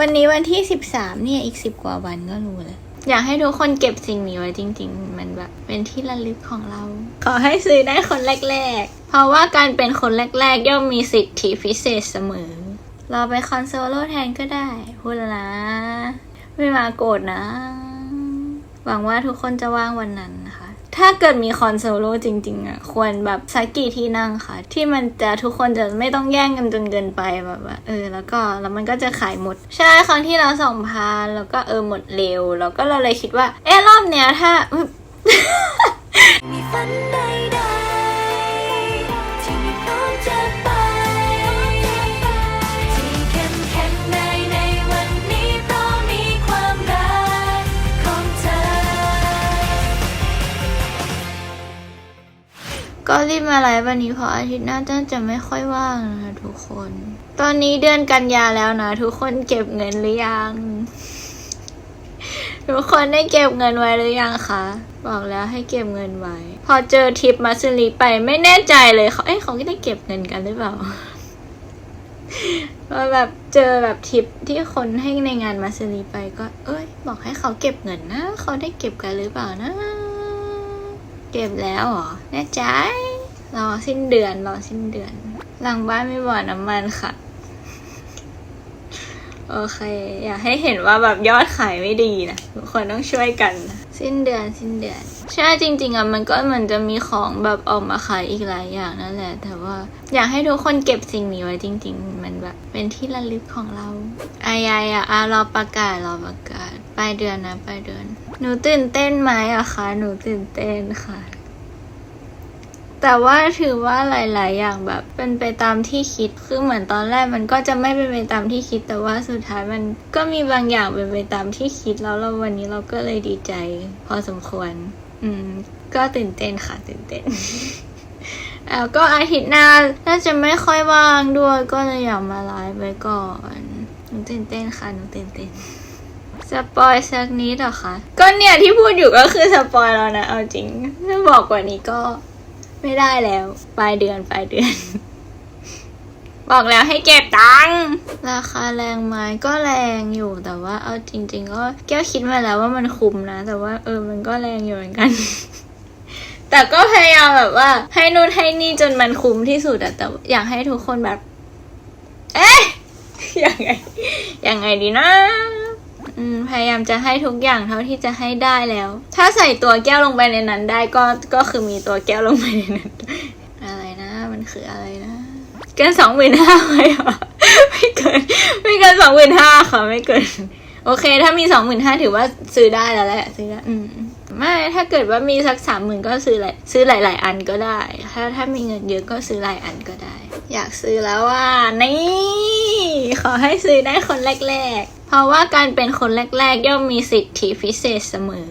วันนี้วันที่13เนี่ยอีก10กว่าวันก็รู้แล้วอยากให้ทุกคนเก็บสิ่งนี้ไว้จริง ๆ มันแบบเป็นที่ระลึกของเรา ขอให้ซื้อได้คนแรก ๆ เพราะว่าการเป็นคนแรก ๆ ย่อมมีสิทธิพิเศษเสมอ เราไปคอนโซโล่แทนก็ได้พูดแล้วนะ ไม่มาโกรธนะ หวังว่าทุกคนจะว่างวันนั้นนะคะ ถ้าเกิดมีคอนโซโลจริง ๆ อะ ควรแบบสักกี่ที่นั่งค่ะ ที่มันจะทุกคนจะไม่ต้องแย่งกันจนเกินไปแบบว่าเออ แล้วก็แล้วมันก็จะขายหมด ใช่ครั้งที่เราส่งพานแล้วก็เออหมดเร็ว แล้วก็เราเลยคิดว่า เออรอบเนี้ยถ้ามีฝันใด ก็รีบมาไลฟ์วันนี้เพราะอาทิตย์หน้าจะจะไม่ค่อยว่างนะคะทุกคน ตอนนี้เดือนกันยาแล้วนะ ทุกคนเก็บเงินหรือยัง ทุกคนได้เก็บเงินไว้หรือยังคะ บอกแล้วให้เก็บเงินไว้ พอเจอทริปมาซึรีไปไม่แน่ใจเลยเขาเอ้ยเขาได้เก็บเงินกันหรือเปล่าว่าแบบเจอแบบทริปที่คนให้ในงานมาซึรีไปก็ เอ้ย บอกให้เขาเก็บเงินนะ เขาได้เก็บกันหรือเปล่านะ เก็บแล้วเหรอ แน่ใจ รอสิ้นเดือน รอสิ้นเดือน หลังบ้านไม่บ่อน้ำมันค่ะ โอเค อยากให้เห็นว่าแบบยอดขายไม่ดีนะทุกคนต้องช่วยกัน สิ้นเดือนสิ้นเดือน ใช่จริง ๆอะมันก็เหมือนจะมีของแบบออกมาขายอีกหลายอย่างนั่นแหละ แต่ว่า อยากให้ทุกคนเก็บสิ่งนี้ไว้จริง ๆ มันแบบเป็นที่ระลึกของเราอายายอะอะรอประกาศรอประกาศปลายเดือนนะปลายเดือน หนูตื่นเต้นไหมอะคะ หนูตื่นเต้นค่ะ แต่ว่าถือว่าหลาย ๆ อย่างแบบ เป็นไปตามที่คิด คือเหมือนตอนแรกมันก็จะไม่เป็นไปตามที่คิด แต่ว่าสุดท้ายมันก็มีบางอย่างเป็นไปตามที่คิด แล้วเราวันนี้เราก็เลยดีใจ พอสมควร อืม ก็ตื่นเต้นค่ะ ตื่นเต้นแล้วก็อาทิตย์หน้าน่าจะไม่ค่อยว่างด้วย ก็เลยอยากมาไลฟ์ไว้ก่อน หนูตื่นเต้นค่ะ หนูตื่นเต้น สปอยสักนิดเหรอคะก็เนี่ยที่พูดอยู่ก็คือสปอยแล้วนะ เอาจริงถ้าบอกกว่านี้ก็ไม่ได้แล้ว ปลายเดือนปลายเดือน บอกแล้วให้เก็บตังค์ราคาแรงไหมก็แรงอยู่แต่ว่า เอาจริง ๆ ก็แก้วคิดมาแล้วว่ามันคุ้มนะ แต่ว่าเออมันก็แรงอยู่เหมือนกัน แต่ก็พยายามแบบว่า ให้นู่นให้นี่จนมันคุ้มที่สุดอะแต่อยากให้ทุกคนแบบ เอ๊ะยังไงยังไงดีนะ ยายามจะให้ทุกอย่างเท่าที่จะให้ได้แล้ว ถ้าใส่ตัวแก้วลงไปในนั้นได้ก็ก็คือมีตัวแก้วลงไปในนั้น อะไรนะ มันคืออะไรนะ เกินสองหมื่นห้าไหมเหรอไม่เกิน ไม่เกินสองหมื่นห้าค่ะไม่เกิน โอเค ถ้ามีสองหมื่นห้าถือว่าซื้อได้แล้วแหละ ซื้อได้อืมไม่ถ้าเกิดว่ามีสักสามหมื่นก็ซื้อหลายซื้อหลาย ๆ อันก็ได้ ถ้าถ้ามีเงินเยอะก็ซื้อหลายอันก็ได้ อยากซื้อแล้วว่านี่ ขอให้ซื้อได้คนแรก ๆ เพราะว่าการเป็นคนแรก ๆ ย่อมมีสิทธิพิเศษเสมอ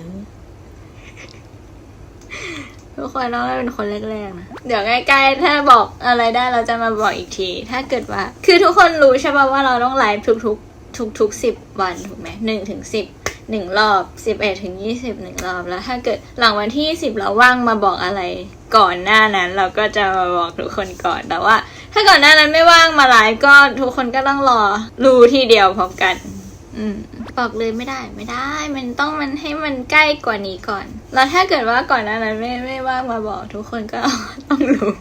ทุกคนต้องได้เป็นคนแรกๆนะเดี๋ยวใกล้ๆถ้าบอกอะไรได้เราจะมาบอกอีกที ถ้าเกิดว่า คือทุกคนรู้ใช่ป่ะว่าเราต้องไลฟ์ทุกๆ ทุกๆสิบวันถูกไหมหนึ่งถึงสิบหนึ่งรอบสิบเอ็ดถึงยี่สิบหนึ่งรอบแล้ว ถ้าเกิดหลังวันที่สิบเราว่างมาบอกอะไรก่อนหน้านั้น เราก็จะมาบอกทุกคนก่อนแต่ว่า ถ้าก่อนหน้านั้นไม่ว่างมาไลฟ์ก็ทุกคนก็ต้องรอรู้ทีเดียวพร้อมกัน อืมบอกเลยไม่ได้ไม่ได้ มันต้องมันให้มันใกล้กว่านี้ก่อน แล้วถ้าเกิดว่าก่อนหน้านั้นไม่ไม่ว่างมาบอกทุกคนก็ ต้องรู้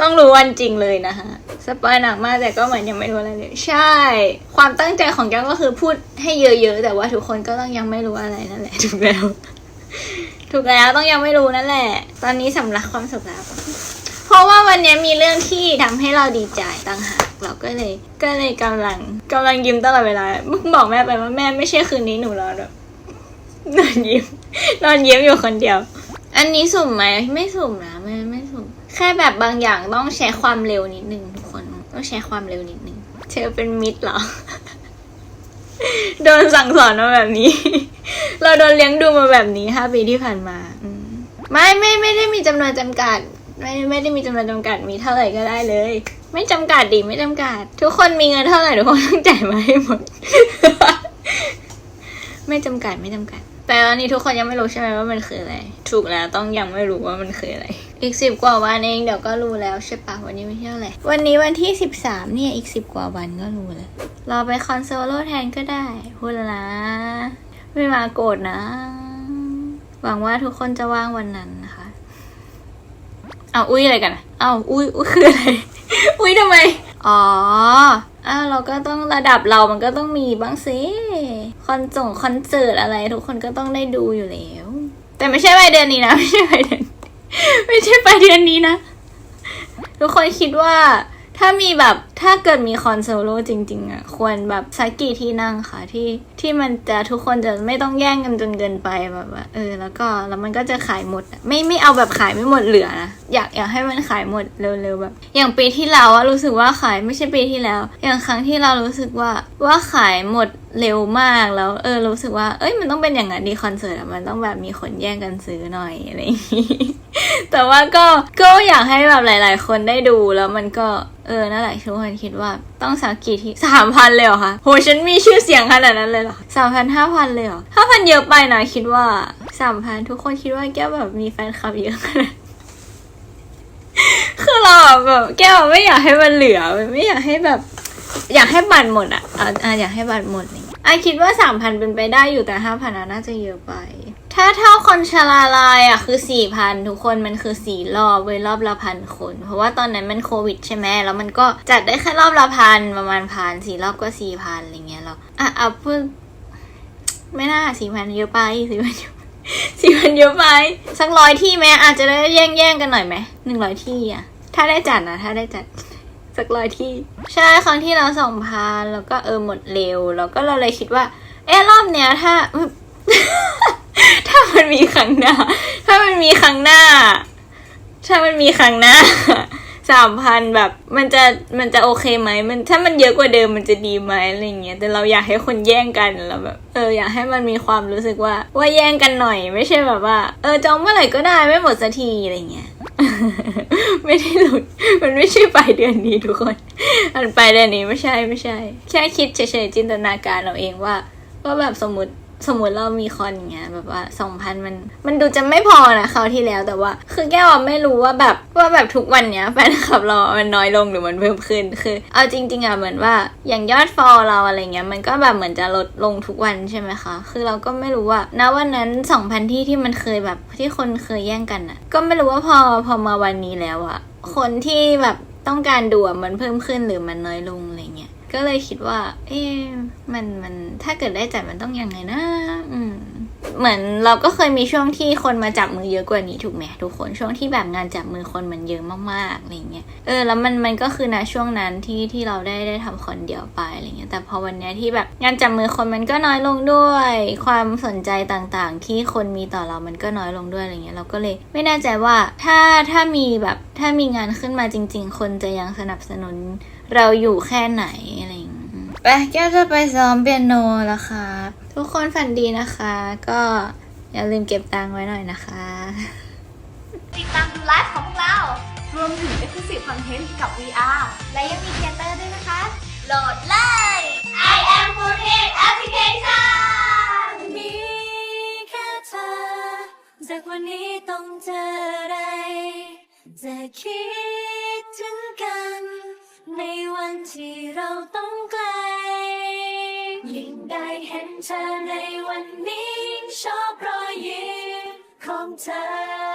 ต้องรู้วันจริงเลยนะคะสปอยหนักมากแต่ก็เหมือนยังไม่รู้อะไรเลย ใช่ ความตั้งใจของแก้วก็คือพูดให้เยอะๆ แต่ว่าทุกคนก็ต้องยังไม่รู้อะไรนั่นแหละถูกแล้ว ถูกแล้วต้องยังไม่รู้นั่นแหละ ตอนนี้สำลักความสุขแล้ว เพราะว่าวันนี้มีเรื่อง ให้เราดีใจต่างหากเราก็เลย ก็เลยกำลังกำลังยิ้มตลอดเวลาเพิ่งบอกแม่ไปว่าแม่ไม่ใช่คืนนี้หนูนอนแบบนอนยิ้มนอนยิ้มอยู่คนเดียว อันนี้สุ่มไหมไม่สุ่มนะไม่ไม่สุ่มแค่แบบบางอย่างต้องใช้ความเร็วนิดนึงทุกคนต้องใช้ความเร็วนิดนึงเธอเป็นมิตรเหรอโดนสั่งสอนมาแบบนี้ เราโดนเลี้ยงดูมาแบบนี้ห้าปีที่ผ่านมาอืมไม่ไม่ไม่ได้มีจำนวนจำกัด ไม่ไม่ได้มีจำนวนจำกัดมีเท่าไหร่ก็ได้เลย ไม่จำกัดดิไม่จำกัด ทุกคนมีเงินเท่าไหร่ทุกคนต้องจ่ายมาให้หมด ไม่จำกัดไม่จำกัด แต่ตอนนี้ทุกคนยังไม่รู้ใช่ไหมว่ามันคืออะไร ถูกแล้วต้องยังไม่รู้ว่ามันคืออะไร อีกสิบกว่าวันเองเดี๋ยวก็รู้แล้วใช่ปะวันนี้ไม่ใช่อะไรวันนี้วันที่สิบสามเนี่ยอีกสิบกว่าวันก็รู้แล้วรอไปคอนโซลโลแทนก็ได้พูดแล้วนะไม่มาโกรธนะ หวังว่าทุกคนจะว่างวันนั้นนะคะ เอาอุ้ยอะไรกันอะเอาอุ้ยอุ้ยคืออะไร อุ้ยทำไม อ๋ออ้าวเราก็ต้องระดับเรามันก็ต้องมีบ้างสิคอนจงคอนเสิร์ตอะไร ทุกคนก็ต้องได้ดูอยู่แล้ว แต่ไม่ใช่ปลายเดือนนี้นะ ไม่ใช่ปลายเดือน ไม่ใช่ปลายเดือนนี้นะ ทุกคนคิดว่า ถ้ามีแบบถ้าเกิดมีคอนโซโลจริง ๆอะควรแบบสักกี่ที่นั่งค่ะที่ที่มันจะทุกคนจะไม่ต้องแย่งกันจนเกินไปแบบว่าเออ แล้วก็แล้วมันก็จะขายหมดอะไม่ไม่เอาแบบขายไม่หมดเหลือนะอยากอยากให้มันขายหมดเร็วๆแบบ อย่างปีที่แล้วอะรู้สึกว่าขายไม่ใช่ปีที่แล้ว อย่างครั้งที่เรารู้สึกว่าว่าขายหมดเร็วมากแล้วเออรู้สึกว่าเอ้ยมันต้องเป็นอย่างนั้นดีคอนเสิร์ตอะมันต้องแบบมีคนแย่งกันซื้อหน่อยอะไรอย่างงี้ แต่ว่าก็ก็อยากให้แบบหลาย ๆ คนได้ดูแล้วมันก็เออนั่นแหละทุกคนคิดว่าต้องสักกี่ที่สามพันเลยเหรอคะโหฉันมีชื่อเสียงขนาดนั้นเลยเหรอสามพันห้าพันเลยเหรอห้าพันเยอะไปนะคิดว่าสามพันทุกคนคิดว่าแก้วแบบมีแฟนคลับเยอะขนาดคือเราอะแบบแก้วไม่อยากให้มันเหลือไม่อยากให้แบบ อยากให้บัตรหมดอะอะอะอยากให้บัตรหมด ไอคิดว่าสามพันเป็นไปได้อยู่แต่ห้าพันน่าจะเยอะไป ถ้าเท่าคนชลาลายอะคือสี่พันทุกคนมันคือสี่รอบเว้ยรอบละพันคน เพราะว่าตอนนั้นมันโควิดใช่ไหมแล้วมันก็จัดได้แค่รอบละพันประมาณพันสี่รอบก็สี่พันอะไรเงี้ยเราอะเอาพูดไม่น่าสี่พันเยอะไปสี่พันเยอะสี่พันเยอะไปสักร้อยที่ไหมอาจจะได้แย่งแย่งๆกันหน่อยไหมหนึ่งร้อยที่อะถ้าได้จัดนะถ้าได้จัด สักร้อยที่ ใช่ครั้งที่เราสองพันแล้วก็เออหมดเร็ว แล้วก็เราเลยคิดว่า เออรอบเนี้ยถ้า ถ้ามันมีครั้งหน้า ถ้ามันมีครั้งหน้า ถ้ามันมีครั้งหน้า สามพันแบบ มันจะมันจะโอเคไหมมันถ้ามันเยอะกว่าเดิมมันจะดีไหมอะไรเงี้ยแต่เราอยากให้คนแย่งกันแล้วแบบเอออยากให้มันมีความรู้สึกว่า ว่าแย่งกันหน่อยไม่ใช่แบบว่า เออจองเมื่อไหร่ก็ได้ไม่หมดสักทีอะไรเงี้ยไม่ได้หลุด มันไม่ใช่ปลายเดือนนี้ทุกคน มันปลายเดือนนี้ไม่ใช่ไม่ใช่ แค่คิดเฉยๆจินตนาการเราเองว่าว่าแบบสมมติ สมมติเรามีคอนอย่างเงี้ยแบบว่าสองพันมัน มันดูจะไม่พอนะคราวที่แล้วแต่ว่า คือแก้วไม่รู้ว่าแบบว่าแบบทุกวันเนี้ยแฟนคลับเราอมันน้อยลงหรือมันเพิ่มขึ้น คือ เอาจริง ๆอะเหมือนว่าอย่างยอดฟอลเราอะไรเงี้ยมันก็แบบเหมือนจะลดลงทุกวันใช่ไหมคะ คือเราก็ไม่รู้ว่าณวันนั้นสองพันที่ที่มันเคยแบบที่คนเคยแย่งกันอะก็ไม่รู้ว่าพอพอมาวันนี้แล้วอะคนที่แบบต้องการดูมันเพิ่มขึ้นหรือมันน้อยลงอะไรเงี้ย ก็เลยคิดว่า เอ๊มันมันถ้าเกิดได้จัดมันต้องยังไงนะอืมเหมือนเราก็เคยมีช่วงที่คนมาจับมือเยอะกว่านี้ถูกไหมทุกคนช่วงที่แบบงานจับมือคนมันเยอะมากๆอะไรเงี้ยเออแล้วมันมันก็คือนะช่วงนั้นที่ที่เราได้ได้ทำคนเดียวไปอะไรเงี้ยแต่พอวันเนี้ยที่แบบงานจับมือคนมันก็น้อยลงด้วย ความสนใจต่างๆ ที่คนมีต่อเรามันก็น้อยลงด้วยอะไรเงี้ยเราก็เลยไม่แน่ใจว่าถ้าถ้ามีแบบถ้ามีงานขึ้นมาจริง ๆ คนจะยังสนับสนุน เราอยู่แค่ไหนอะไรอย่างเงี้ยไปแก้วจะไปซ้อมเปียโนแล้วครับ ทุกคนฝันดีนะคะ ก็อย่าลืมเก็บตังค์ไว้หน่อยนะคะ ติดตามดูไลฟ์ของพวกเรา รวมถึง Exclusive Content กับ VR และยังมีเทเตอร์ด้วยนะคะ โหลดเลย I am f o o d i t Application มีแค่เธอ จากวันนี้ต้องเจออะไรจะคิดถึงกันานที่เราต้องไกล ยิ่งได้เห็นเธอในวันนี้ชอบรอยยิ้มของเธอ